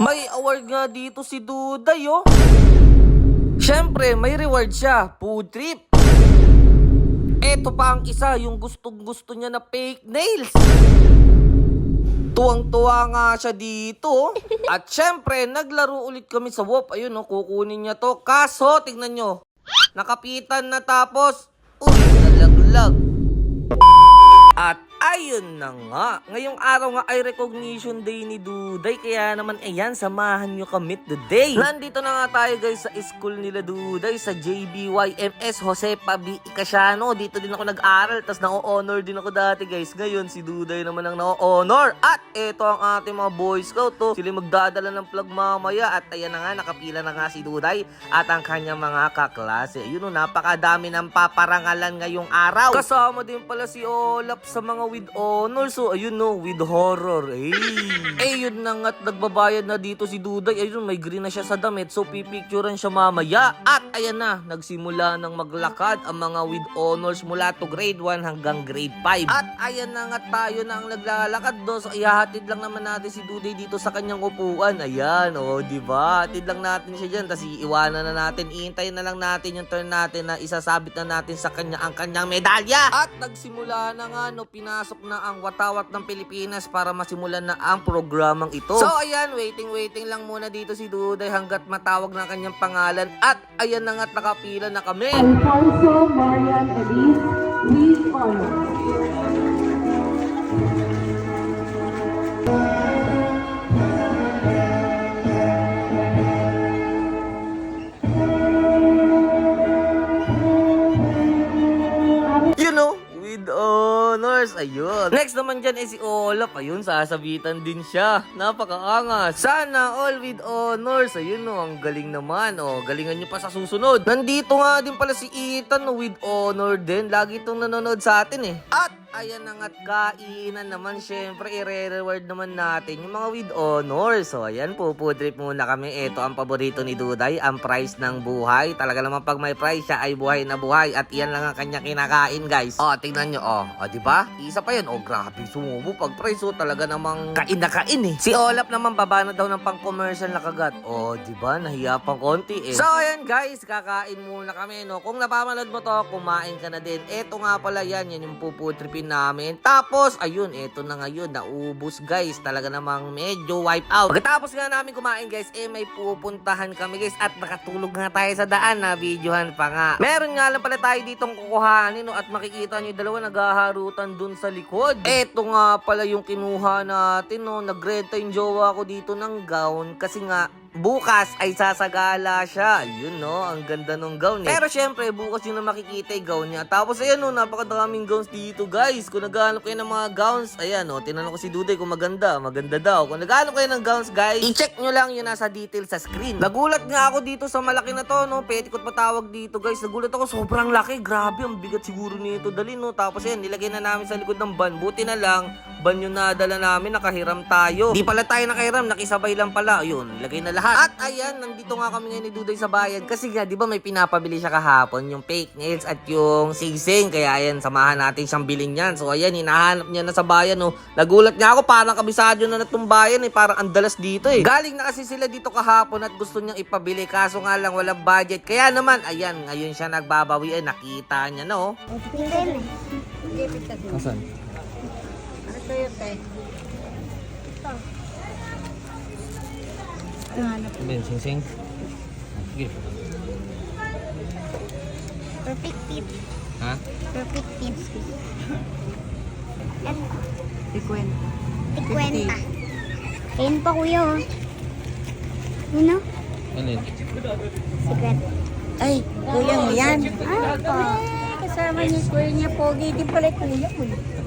May award nga dito si Duday, oh. Siyempre, may reward siya. Food trip. Eto pa ang isa, yung gustong gusto niya na fake nails. Tuwang-tuwa nga siya dito. At syempre, naglaro ulit kami sa WOP. Ayun, no, kukunin niya to. Kaso, tignan nyo. Nakapitan na tapos, uy, nalaglag. Ayun na nga, ngayong araw nga ay recognition day ni Duday, kaya naman ayan, samahan nyo kami today. Nandito na nga tayo guys sa school nila Duday, sa JBYMS Josepa B. Icasiano. Dito din ako nag-aral, tas na-honor din ako dati guys. Ngayon, si Duday naman ang na-honor. At ito ang ating mga boy scout to. Sila magdadala ng plug mamaya. At ayan na nga, nakapila na nga si Duday at ang kanyang mga kaklase. Yun o, napakadami ng paparangalan ngayong araw. Kasama din pala si Olap sa mga with honor. So, ayun no, with horror. Eh, eh yun na nga't nagbabayad na dito si Duday. Ayun, may green na siya sa damit. So, pipicturean siya mamaya. At ayan na, nagsimula ng maglakad ang mga with honors mula to grade 1 hanggang grade 5. At ayan na nga tayo na ang naglalakad do. So, ihahatid lang naman natin si Duday dito sa kanyang upuan. Ayan, oh, di ba? Hatid lang natin siya dyan. Tapos iiwanan na natin. Iintayin na lang natin yung turn natin na isasabit na natin sa kanya ang kanyang medalya. At nagsimula na nga, no, pinasok na ang watawat ng Pilipinas para masimulan na ang programang ito. So, ayan, waiting, waiting lang muna dito si Duday hanggat matawag na kanyang pangalan. At ayan na nga't nakapila na kami. Alfonso Marian Elise with honors. Ayun. Next naman dyan ay si Olaf. Ayun, sasabitan din siya. Napakaangas. Sana all with honors. Ayun no, ang galing naman. Oh, galingan nyo pa sa susunod. Nandito nga din pala si Ethan no, with honor din. Lagi itong nanonood sa atin eh. At ayan na nga't kainan naman. Syempre, i-reward naman natin yung mga with honors. So, ayan food trip muna kami. Ito ang paborito ni Duday, ang price ng buhay. Talaga naman pag may price siya ay buhay na buhay. At iyan lang ang kanya kinakain, guys. Oh, tingnan nyo, oh. Oh, di ba? Isa pa yan. Oh, grabe, sumubo. Pag price, oh, talaga namang kain na kain eh. Si Olap naman, baba na daw ng pang-commercial na kagat. Oh, di ba? Nahiya pang konti eh. So, ayan, guys, kakain muna kami, no? Kung napapanood mo to, kumain ka na din. Eto nga pala yan, yan yung puputripin namin. Tapos, ayun, eto na ngayon, naubos, guys. Talaga namang medyo wipe out. Pagkatapos nga namin kumain, guys, eh, may pupuntahan kami, guys. At nakatulog nga tayo sa daan na videohan pa nga. Meron nga lang pala tayo ditong kukuhanin, no? At makikita nyo dalawa naghaharutan dun sa likod. Eto nga pala yung kinuha natin, no? Nagrenta yung jowa ko dito ng gown kasi nga bukas ay sasagala siya. Yun no, ang ganda ng gown eh. Pero syempre, bukas yun na makikita yung gown niya. Tapos ayan no, napakadaming gowns dito guys. Kung naghahanap kayo ng mga gowns, ayan no, tinanong ko si Duday kung maganda. Maganda daw. Kung naghahanap kayo ng gowns guys, i-check nyo lang yung nasa detail sa screen. Nagulat nga ako dito sa malaki na to no, petticoat patawag dito guys. Nagulat ako, sobrang laki. Grabe, ang bigat siguro nito dali no. Tapos ayan, nilagay na namin sa likod ng van. Buti na lang, van yung nadala namin, nakahiram tayo. Di pala tayo nakahiram, nakisabay lang pala. Ayun, lagay na lahat. At ayan, nandito nga kami ngayon ni Duday sa bayan. Kasi nga, di ba may pinapabili siya kahapon, yung fake nails at yung singsing. Kaya ayan, samahan natin siyang bilhin yan. So ayan, hinahanap niya na sa bayan. No. Nagulat nga ako, parang kabisado na na itong bayan. Eh. Parang andalas dito eh. Galing na kasi sila dito kahapon at gusto niyang ipabili. Kaso nga lang, walang budget. Kaya naman, ayan, ngayon siya nagbabawi. Eh, nakita niya, no? Asan? Ano yun, sing-sing? Sige. Perfect fit. Ha? Perfect fit. At Ikwenta. ikwenta. Ayun pa kuya oh. Ano? Ano yun? Secret. Ay, kuya mo yan. Ah, po. Kasama niya, kuya niya, pogi din pala kuya mo. eh.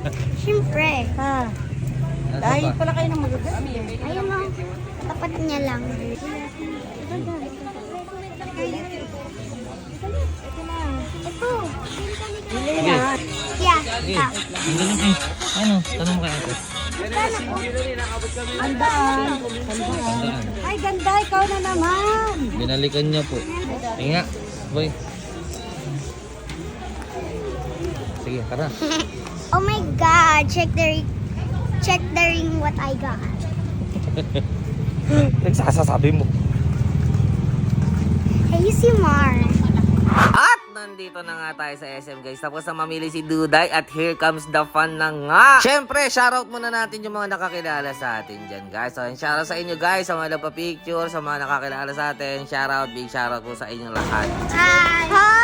Siyempre. Ha? Ano Dahil pa? pala kayo ng magagami. Ayun o. Tapat niya lang. Ito. Bili na. Ang galing eh. Ano? Tanong mo sana po. Andaan. Saan? Ay, ganda. Ikaw na naman. Binalikan niya po. Tinga. Boy. Sige, tara. Oh my God. Check the ring. Check the ring what I got. Nagsasasabi mo. Hey, si Mar. At nandito na nga tayo sa SM guys. Tapos na mamili si Duday at here comes the fun na nga. Siyempre, shoutout muna natin yung mga nakakilala sa atin dyan guys. So, shoutout sa inyo guys, sa mga nagpa-picture, sa mga nakakilala sa atin. Shoutout, big shoutout po sa inyong lahat. Hi!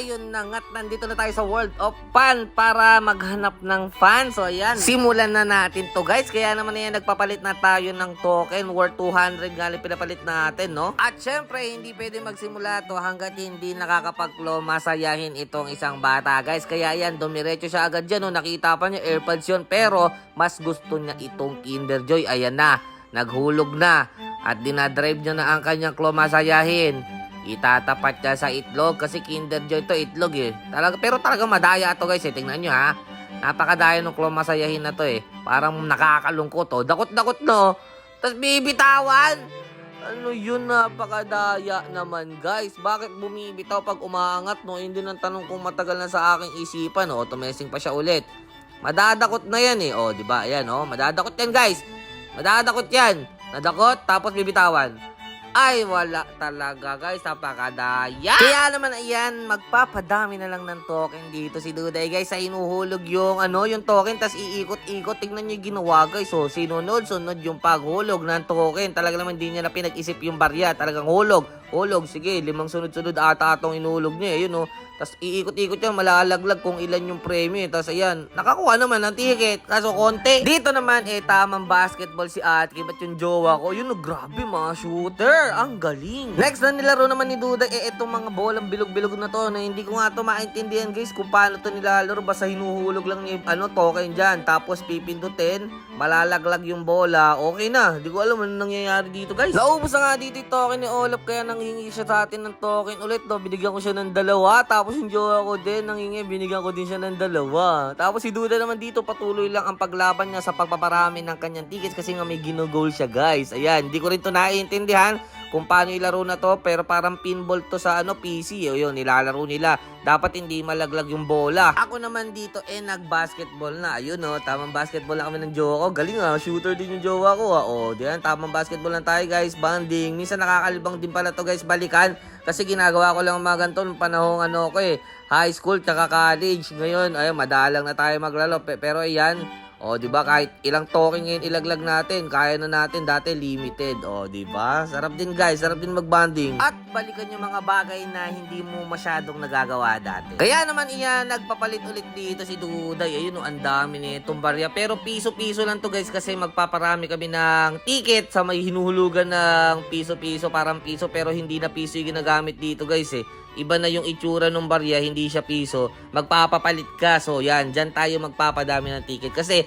Ayun na nga't nandito na tayo sa World of Fun para maghanap ng fans. So ayan, simulan na natin to guys. Kaya naman yan, nagpapalit na tayo ng token worth 200 galing pinapalit natin, no? At syempre, hindi pwede magsimula to hanggat hindi nakakapaglo masayahin itong isang bata, guys. Kaya yan, dumiretso siya agad dyan, no? Nakita pa niya AirPods yun, pero mas gusto niya itong Kinder Joy. Ayan na, naghulog na. At dinadrive niya na ang kanyang klo masayahin itatapat niya sa itlog kasi Kinder Joy to itlog eh. Talaga, pero talaga madaya to guys eh. Tingnan nyo ha. Napakadaya ng klong masayahin na to eh. Parang nakakalungkot oh. Dakot-dakot no. Tapos bibitawan. Ano yun napakadaya naman guys. Bakit bumibitaw pag umaangat no? Hindi nang tanong kung matagal na sa aking isipan oh. Tumesing pa siya ulit. Madadakot na yan eh. Oh, di ba? Ayan oh. Madadakot yan guys. Madadakot yan. Nadakot tapos bibitawan. Ay, wala talaga guys, napakadaya. Kaya naman ayan, magpapadami na lang ng token dito si Duday guys. Sa inuhulog yung ano, yung token, tas iikot-ikot. Tingnan niyo yung ginawa guys. So, sinunod, sunod yung paghulog ng token. Talaga naman di niya na pinag-isip yung barya. Talagang hulog, hulog. Sige, limang sunod-sunod ata atong inuhulog niya. eh, Yun oh. Tapos iikot-ikot yan, malalaglag kung ilan yung premyo. Tapos ayan, nakakuha naman ng ticket. Kaso konti. Dito naman, eh, tamang basketball si Ate. Ba't yung jowa ko? Yun, oh, grabe mga shooter. Ang galing. Next na nilaro naman ni Duda, eh, itong mga bolang bilog-bilog na to, na hindi ko nga to maintindihan, guys, kung paano to nilalaro. Basta hinuhulog lang ni, ano, token dyan. Tapos pipindutin, malalaglag yung bola. Okay na. Hindi ko alam ano nangyayari dito, guys. Naubos na nga dito yung token ni Olaf, kaya nanghingi siya sa atin ng token ulit. No? Binigyan ko siya ng dalawa. Tapos yung jowa ko din, nanghingi, binigyan ko din siya ng dalawa. Tapos si Duda naman dito, patuloy lang ang paglaban niya sa pagpaparami ng kanyang tickets kasi nga may ginogol siya, guys. Ayan, hindi ko rin to naiintindihan kung paano ilaro na to pero parang pinball to sa ano PC o yun nilalaro nila. Dapat hindi malaglag yung bola. Ako naman dito eh nag-basketball na. Ayun no tamang basketball na kami ng jowa ko. Galing ah shooter din yung jowa ko ah. Oh diyan tamang basketball lang tayo guys. Banding minsan nakakalibang din pala to guys balikan. Kasi ginagawa ko lang ang mga ganito nung panahong ano ko eh high school tsaka college. Ngayon ay madalang na tayo maglaro. Pe- pero ayan o, di ba kahit ilang token ngayon ilaglag natin, kaya na natin dati limited. O, di ba? Sarap din guys, sarap din magbanding. At balikan yung mga bagay na hindi mo masyadong nagagawa dati. Kaya naman iyan, nagpapalit ulit dito si Duday. Ayun, oh, ang dami nitong barya. Pero piso-piso lang to guys kasi magpaparami kami ng ticket sa may hinuhulugan ng piso-piso, parang piso pero hindi na piso yung ginagamit dito guys eh iba na yung itsura ng barya, hindi siya piso, magpapapalit ka. So, yan, dyan tayo magpapadami ng ticket. Kasi,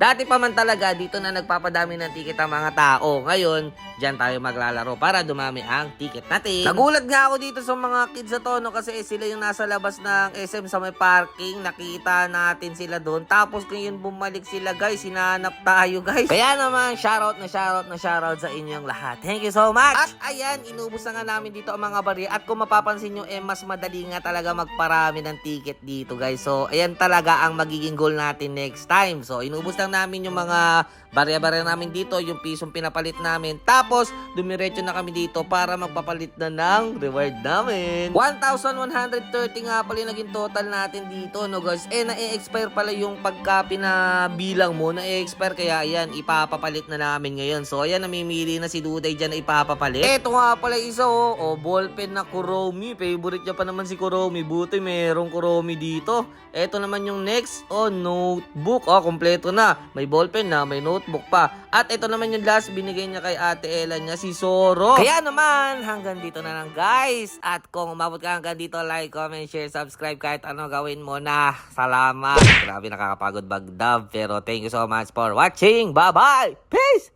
dati pa man talaga, dito na nagpapadami ng ticket ang mga tao. Ngayon, dyan tayo maglalaro para dumami ang ticket natin. Nagulat nga ako dito sa mga kids na to, no, kasi sila yung nasa labas ng SM sa may parking. Nakita natin sila doon. Tapos, ngayon bumalik sila, guys. Hinahanap tayo, guys. Kaya naman, shoutout na shoutout na shoutout sa inyong lahat. Thank you so much. At ayan, inubos na nga namin dito ang mga barya. At kung mapapansin nyo, eh, mas madali nga talaga magparami ng ticket dito guys. So, ayan talaga ang magiging goal natin next time. So, inubos lang namin yung mga barya-barya namin dito, yung pisong pinapalit namin. Tapos, dumiretso na kami dito para magpapalit na ng reward namin. 1,130 nga pala yung naging total natin dito, no guys. Eh, na-expire pala yung pagka pinabilang mo. Na-expire kaya yan, ipapapalit na namin ngayon. So, ayan, namimili na si Duday dyan na ipapapalit. Eto nga pala isa, oh. oh ballpen na Kuromi. Favorite niya pa naman si Kuromi. Buti merong Kuromi dito. Eto naman yung next, oh, notebook. Oh, kompleto na. May ballpen na, may notebook pa. At ito naman yung last, binigay niya kay Ate Ella niya, si Soro. Kaya naman, hanggang dito na lang guys. At kung umabot ka hanggang dito, like, comment, share, subscribe, kahit ano gawin mo na. Salamat. Grabe nakakapagod bagdab. Pero thank you so much for watching. Bye-bye. Peace!